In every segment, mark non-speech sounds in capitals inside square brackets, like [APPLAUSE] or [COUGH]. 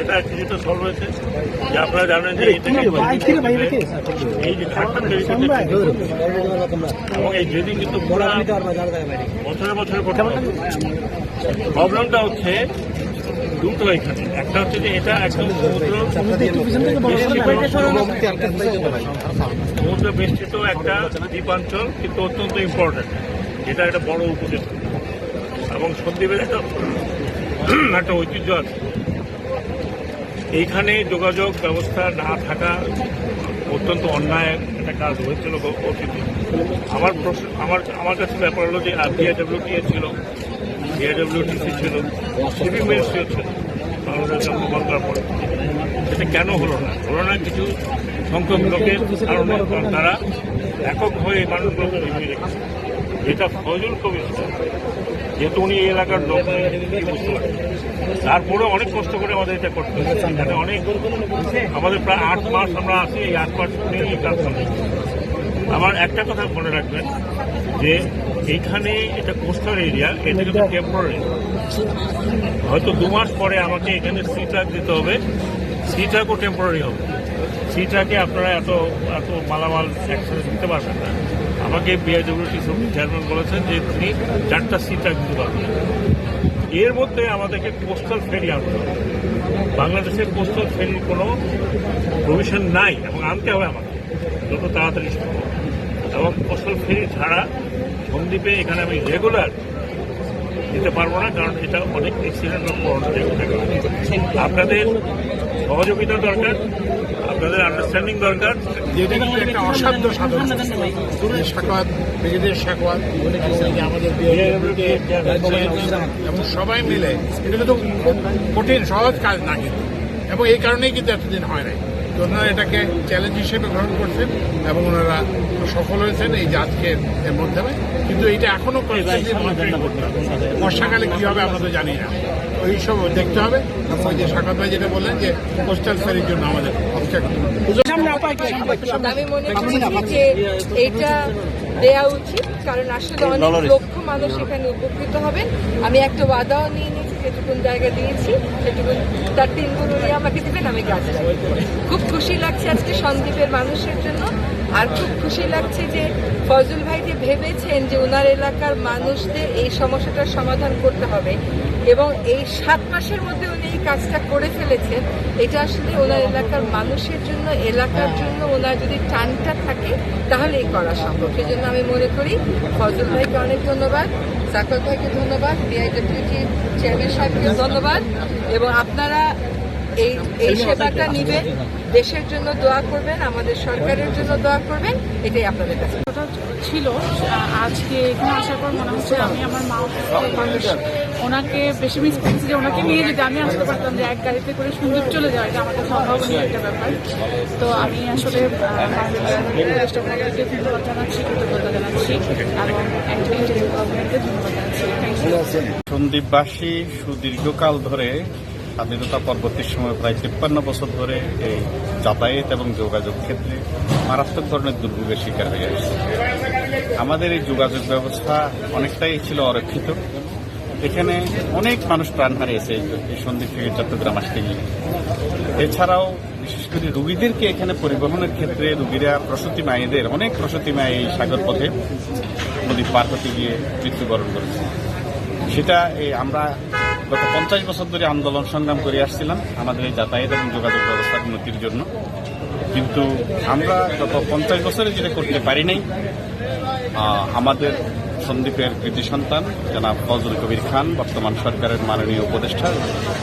এটা কিছুটা সলভ হয়েছে। যে আপনারা জানেন যে এই যে ঘাটটা তৈরি এবং এই ড্রেনিং কিন্তু পুরা বছরে বছরে করতে প্রবলেমটা হচ্ছে দুটো এখানে একটা হচ্ছে যে এটা একদম সমুদ্র সমুদ্র বেষ্টিত একটা দ্বীপাঞ্চল, কিন্তু অত্যন্ত ইম্পর্টেন্ট এটা একটা বড় উপদেশ এবং সন্দীপের একটা [CLEARS THROAT] একটা ঐতিহ্য আছে। এইখানে যোগাযোগ ব্যবস্থা না থাকা অত্যন্ত অন্যায় একটা কাজ হয়েছিল আমার প্রশ্ন আমার আমার কাছে ব্যাপার হলো যে বিআইডব্লিউটিএ ছিল। বিআইডব্লিউটিসি ছিল সিভি মিনিস্ট্রিও ছিল, বাংলাদেশ করার পরে। সেটা কেন হলো না? হলো না কিছু সংখ্যক লোকের কারণে তারা এককভাবে এই মানুষগুলোকে জমিয়ে রেখেছে। যেটা ফজল কবির যেহেতু উনি এই এলাকার লোক তারপরে অনেক কষ্ট করে আমাদের এটা করতে এখানে অনেক, আমাদের প্রায় আট মাস আমরা আছি, এই আট মাস নিয়ে আমার একটা কথা মনে রাখবেন যে এইখানে এটা কোস্টাল এরিয়া এটা কিন্তু টেম্পোরারি হয়তো দু মাস পরে আমাকে এখানে সি ট্রাক দিতে হবে। সি ট্রাকও টেম্পোরারি হবে। সি ট্রাকে আপনারা এত এত মালামাল একসাথে দিতে পারবেন না। আমাকে বিআইডব্লিউটি চেয়ারম্যান বলেছেন যে তিনি চারটা সি ট্রাক দিতে পারবেন। এর মধ্যে আমাদেরকে কোস্টাল ফেরি আনতে হবে। বাংলাদেশের কোস্টাল ফেরির কোনো প্রভিশন নাই এবং আনতে হবে আমাকে যত তাড়াতাড়ি সম্ভব। এবং কোস্টাল ফেরি ছাড়া সন্দ্বীপে এখানে আমি রেগুলার দিতে পারব না, কারণ এটা অনেক অ্যাক্সিডেন্ট আপনাদের সহযোগিতা দরকার, আপনাদের আন্ডারস্ট্যান্ডিং দরকার। একটা অসাধ্য আমাদের সবাই মিলে, এটা কিন্তু কঠিন, সহজ কাজ না কিন্তু। এবং এই কারণেই কিন্তু এতদিন হয় নাই। তো ওনারা এটাকে চ্যালেঞ্জ হিসেবে গ্রহণ করছেন এবং ওনারা সফল হয়েছেন এই আজকের এর মাধ্যমে। কিন্তু এটা এখনও মনিটরিং করতে হবে। বর্ষাকালে কি হবে আমরা তো জানি না। ওই সব দেখতে হবে। ওই যে সাকাত ভাই যেটা বললেন যে কোস্টাল ফেরির জন্য আমাদের অবজেক্ট আমি মনে করি যে এইটা দেয়া উচিত কারণ আসলে অনেক লক্ষ মানুষ এখানে উপকৃত হবেন। আমি একটা ওয়াদাও নিয়ে যেটুকুন জায়গা দিয়েছি সেটুকুন তার তিন গুণ উনি আমাকে দেবেন, আমি গাছ। খুব খুশি লাগছে আজকে সন্দীপের মানুষের জন্য, আর খুব খুশি লাগছে যে ফজল ভাই যে ভেবেছেন যে ওনার এলাকার মানুষদের এই সমস্যাটার সমাধান করতে হবে, এবং এই সাত মাসের মধ্যে উনি কাজটা করে ফেলেছেন এটা আসলে ওনার এলাকার মানুষের জন্য এলাকার জন্য ওনার যদি টানটা থাকে তাহলে এই করা সম্ভব। সেই জন্য আমি মনে করি ফজল ভাইকে অনেক ধন্যবাদ সাকল ভাইকে ধন্যবাদ বিআইডব্লিউটি চেয়ারম্যান সাহেবকে ধন্যবাদ এবং আপনারা এই এই সেবাটা নিবেন দেশের জন্য দোয়া করবেন আমাদের সরকারের জন্য দোয়া করবেন এটাই আপনাদের কাছে। ছিল আজকে এখানে আসার পর মনে হচ্ছে আমি আমার মা মানুষ ওনাকে বেশি মিস করছি যে ওনাকে নিয়ে যদি আমি আসতে পারতাম যে এক গাড়িতে করে সুন্দর চলে যাওয়া এটা আমাদের সম্ভাবনীয় একটা ব্যাপার। তো আমি আসলে ধন্যবাদ জানাচ্ছি কৃতজ্ঞতা জানাচ্ছি এবং গভর্নমেন্টকে ধন্যবাদ জানাচ্ছি। থ্যাংক ইউ সন্দীপবাসী সুদীর্ঘকাল ধরে স্বাধীনতা পরবর্তী সময় প্রায় তিপ্পান্ন বছর ধরে এই যাতায়াত এবং যোগাযোগ ক্ষেত্রে মারাত্মক ধরনের দুর্ভোগের শিকার হয়ে আসছে। আমাদের এই যোগাযোগ ব্যবস্থা অনেকটাই ছিল অরক্ষিত। এখানে অনেক মানুষ প্রাণ হারিয়েছে এই- সন্দীপ থেকে চট্টগ্রাম আসতে গিয়ে। এছাড়াও বিশেষ করে রুগীদেরকে এখানে পরিবহনের ক্ষেত্রে রুগীরা প্রসূতি মায়েদের, অনেক প্রসূতি মায়ে এই সাগর পথে নদী পার হতে গিয়ে মৃত্যুবরণ করেছে। সেটা এই আমরা গত পঞ্চাশ বছর ধরে আন্দোলন সংগ্রাম করে আসছিলাম আমাদের এই যাতায়াত এবং যোগাযোগ ব্যবস্থার উন্নতির জন্য। কিন্তু আমরা গত পঞ্চাশ বছরে যেটা করতে পারি নাই আমাদের সন্দীপের কৃতি সন্তান, জনাব ফজল কবির খান, বর্তমান সরকারের মাননীয় উপদেষ্টা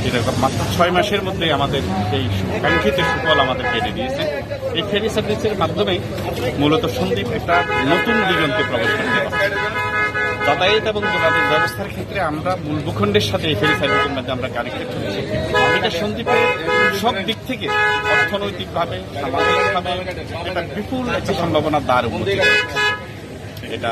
এরকম মাত্র ছয় মাসের মধ্যে আমাদের এই কাঙ্ক্ষিত সুফল আমাদের কেটে দিয়েছে। এই ফেরি সার্ভিসের মাধ্যমে মূলত সন্দীপ একটা নতুন দিগন্তে প্রবেশ করতে পারে যাতায়াত এবং যোগাযোগ ব্যবস্থার ক্ষেত্রে আমরা মূল ভূখণ্ডের সাথে এই ফেরি সার্ভিসের মধ্যে আমরা কানেক্টেড হয়েছি এটা সন্দীপের সব দিক থেকে অর্থনৈতিকভাবে, সামাজিকভাবে এটা বিপুল একটা সম্ভাবনা দ্বার এটা